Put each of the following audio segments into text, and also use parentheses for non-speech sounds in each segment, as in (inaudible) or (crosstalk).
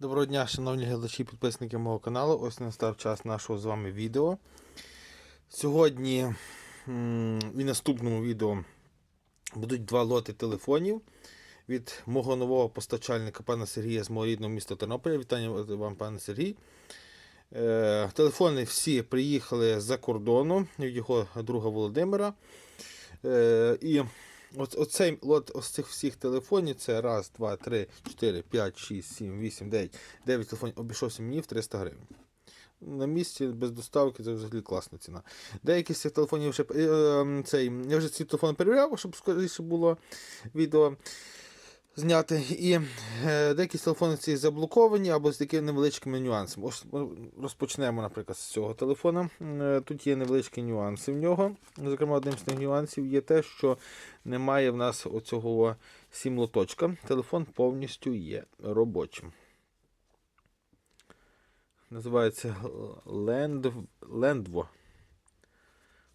Доброго дня, шановні глядачі і підписники мого каналу. Ось настав час нашого з вами відео. Сьогодні і наступному відео будуть два лоти телефонів від мого нового постачальника пана Сергія з мого рідного міста Тернополя. Вітання вам, пане Сергій. Е, телефони всі приїхали з-за кордону від його друга Володимира. Е, і Оц, оцей лот ось цих всіх телефонів це раз, два, три, чотири, п'ять, шість, сім, вісім, дев'ять, дев'ять телефонів обійшовся мені в 300 гривень. На місці без доставки це взагалі класна ціна. Деякі з цих телефонів вже е, е, цей, я вже ці телефони перевіряв, щоб скоріше було відео зняти. І е, деякі з телефонів ці заблоковані або з такими невеличкими нюансами. Ось розпочнемо, наприклад, з цього телефона. Е, Тут є невеличкі нюанси в нього. Зокрема, одним з тих нюансів є те, що немає в нас оцього сім-лоточка. Телефон повністю є робочим. Називається Land... Landvo.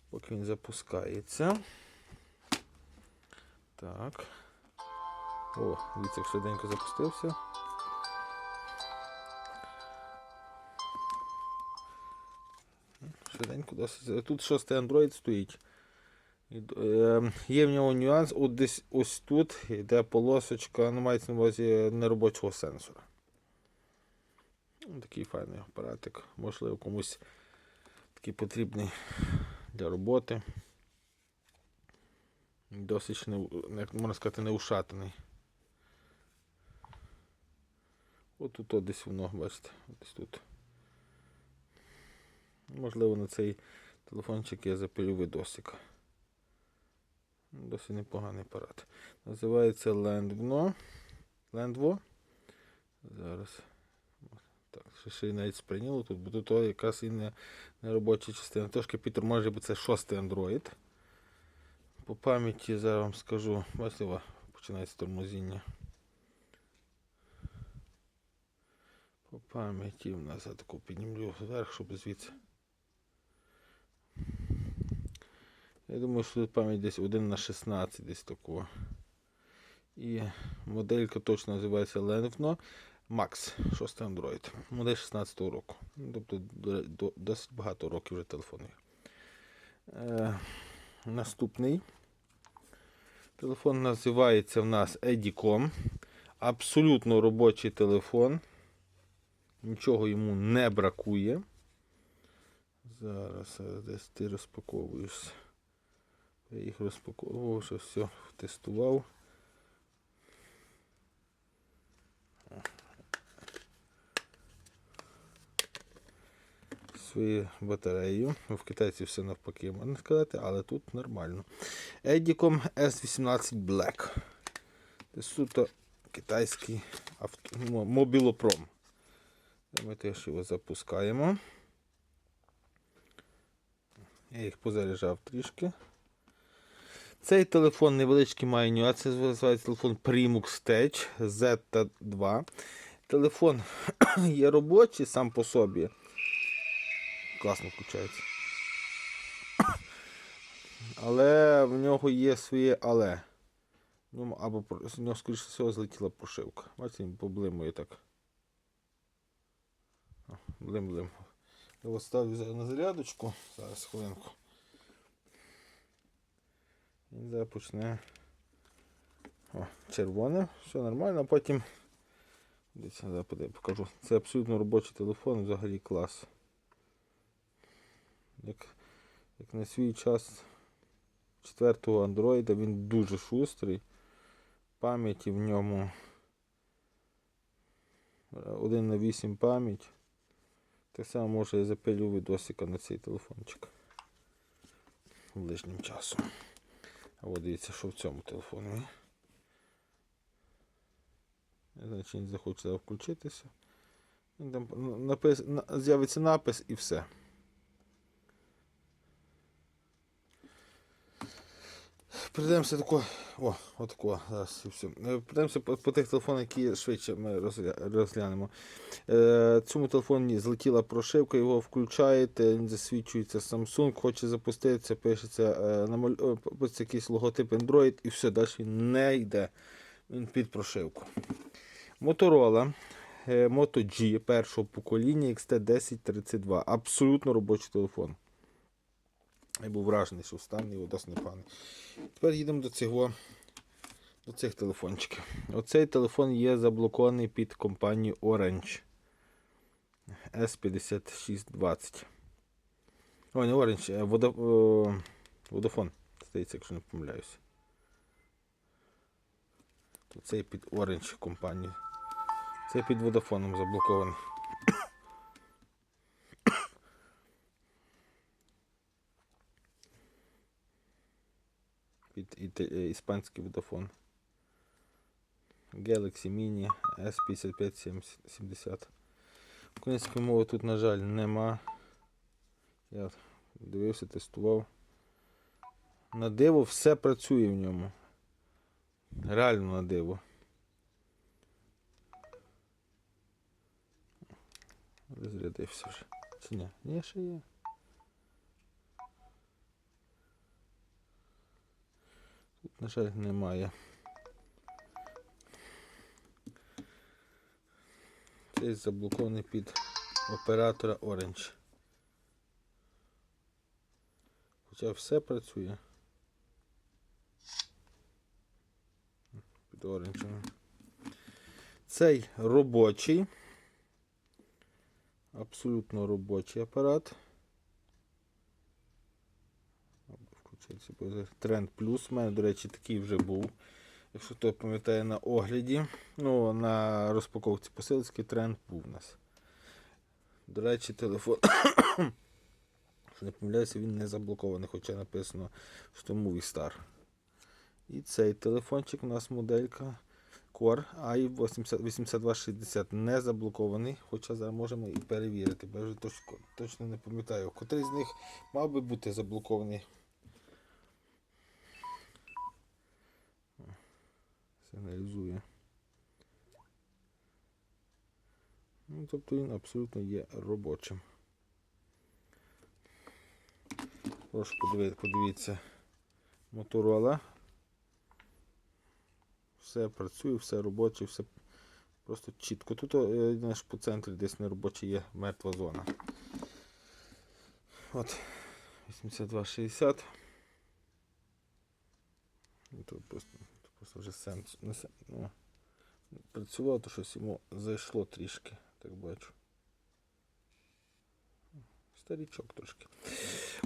Поки він запускається. Так. О, як швиденько запустився. Швиденько досить. Тут шостий Android стоїть. Е, є в нього нюанс, от десь ось тут йде полосочка, ну мається на увазі неробочого сенсора. Такий файний апаратик, можливо, комусь такий потрібний для роботи. Досить не, можна сказати, не ушатаний. От тут от десь воно, бачите, десь тут. Можливо, на цей телефончик я запилю видосик. Досить непоганий апарат. Називається Landvo. Landvo. Зараз. Так, ще, ще навіть сприйняло тут, бо тут якраз і не, не робоча частина. Трошки підтормажує, бо це шостий Android. По пам'яті зараз вам скажу, бачите, починається тормозіння. По пам'яті в нас таку піднімлю вверх, щоб звідси. Я думаю, що тут пам'ять десь 1 на 16 десь такого. І моделька точно називається Lenovo Max 6 Android. Модель 16 року. Ну, Тобто до- до- досить багато років вже телефону. Е, наступний. Телефон називається в нас Edicom. Абсолютно робочий телефон. Нічого йому не бракує. Зараз е, десь ти розпаковуєшся. Я їх розпаковував, що все тестував. Свою батарею. В китайців все навпаки, можна сказати, але тут нормально. Edicom S18 Black. Це суто китайський авто... мобілопром. Ми теж його запускаємо. Я їх позаряджав трішки. Цей телефон невеличкий має нюанс. Це називається телефон Primux Tech Z2. Телефон (clears throat) є робочий сам по собі. Класно включається. (clears throat) Але в нього є своє але. В ньому або з нього, скоріше всього, злетіла прошивка. Бачите, він поблимує так. Блим-блим. От ставлю на зарядочку. Зараз хвилинку. Він зараз почне. О, червоне, все нормально, а потім. Дивіться, покажу. Це абсолютно робочий телефон, взагалі клас. Як, як на свій час четвертого андроїда він дуже шустрий. Пам'яті в ньому 1 на 8 пам'ять. Так само може я запилю відосика на цей телефончик ближнім часом. А от дивіться, що в цьому телефоні. Він захоче включитися. Напис... з'явиться напис і все. Прийдемося тако. О, отако. Все. Прийдемося по, по тих телефонах, які швидше ми розгля- розглянемо. Е, цьому телефоні злетіла прошивка, його включаєте, засвідчується Samsung, хоче запуститися, пишеться, е, намаль... е, пишеться якийсь логотип Android і все, далі не йде. Під прошивку. Motorola е, Moto G першого покоління XT1032. Абсолютно робочий телефон. Я був вражений, що встаний і досить непоганий. Тепер їдемо до цього, до цих телефончиків. Оцей телефон є заблокований під компанію Orange S5620. Ой, не Orange, а Вода, о, Vodafone, здається, якщо не помиляюся. Цей під Orange компанію. Цей під Vodafone заблокований. Під е, іспанський Vodafone. Galaxy Mini S5570. Української мови тут, на жаль, нема. Я дивився, тестував. На диво все працює в ньому. Реально на диво. Розрядився вже. Чи ні? Ні, ще є. Тут, на жаль, немає. Цей заблокований під оператора Orange. Хоча все працює. Під Orange. Цей робочий. Абсолютно робочий апарат. Тренд плюс. У мене, до речі, такий вже був. Якщо хто пам'ятає на огляді, ну, на розпаковці посилки тренд був у нас. До речі, телефон. Не помиляюся, він не заблокований, хоча написано, що Movie Star. І цей телефончик у нас моделька Core i8260 не заблокований, хоча зараз можемо і перевірити, бо я вже точно не пам'ятаю. Котрий з них мав би бути заблокований. Сигналізує. Ну, тобто він абсолютно є робочим. Прошу подивити, подивіться Motorola. Все працює, все робоче, все просто чітко. Тут е, по центрі десь не робоче є мертва зона. От, 8260. Ну, Тут просто, тут вже сенс. Не сен, ну, працювало, то щось йому зайшло трішки, так бачу. Старічок трошки.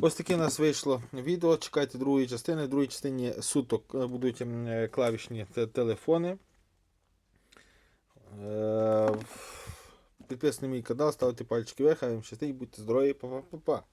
Ось таке у нас вийшло відео. Чекайте другої частини. В другій частині суток е, будуть е, клавішні телефони. Е, Підписуйтесь на мій канал, ставте пальчики вверх, а вам щастить, будьте здорові, па-па-па-па.